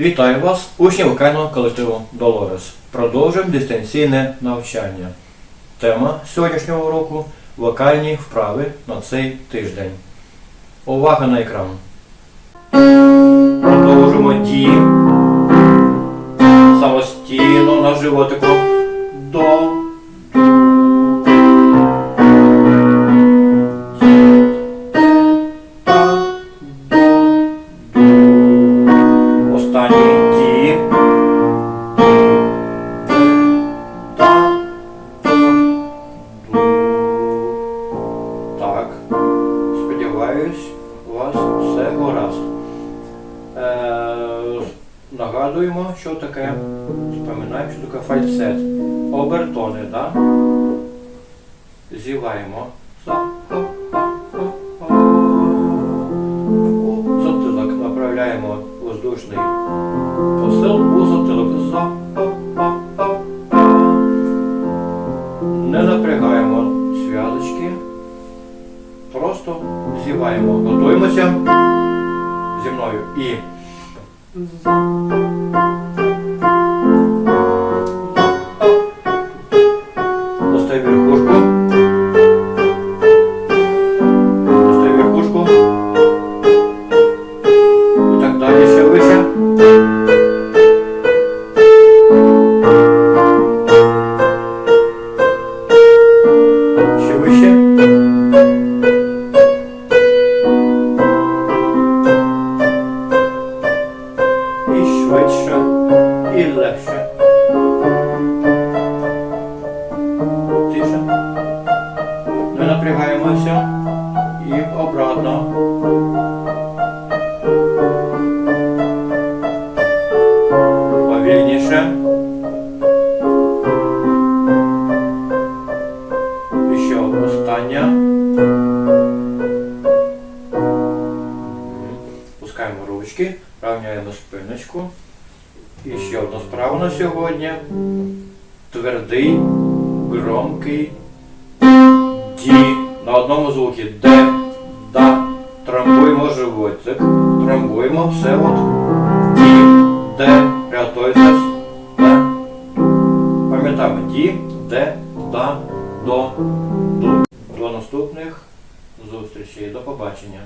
Вітаю вас, учні вокального колективу Долорес. Продовжуємо дистанційне навчання. Тема сьогоднішнього уроку вокальні вправи на цей тиждень. Увага на екран. Продовжуємо дії. Самостійно на животику. Так. Сподіваюсь, вас все гаразд. Е, нагадуємо, що таке. Споминаємо, фальцет. Обертони, так? Зіваємо. Воздушний посил у. За. Не напрягаємо зв'язочки. Просто зіваємо. Готуємося зі мною. І. напрягаємося і обратно. Повільніше. І ще остання. Пускаємо ручки, рівняємо спиночку. І ще одну справу на сьогодні. Твердий, громкий ді. На одному звукі Д, Да. Трамбуємо животик. Трамбуємо все от Ді, Д. Рятуйтесь. Д. Пам'ятаємо Ді, Д, Да, До, Ду. До наступних зустрічей. До побачення.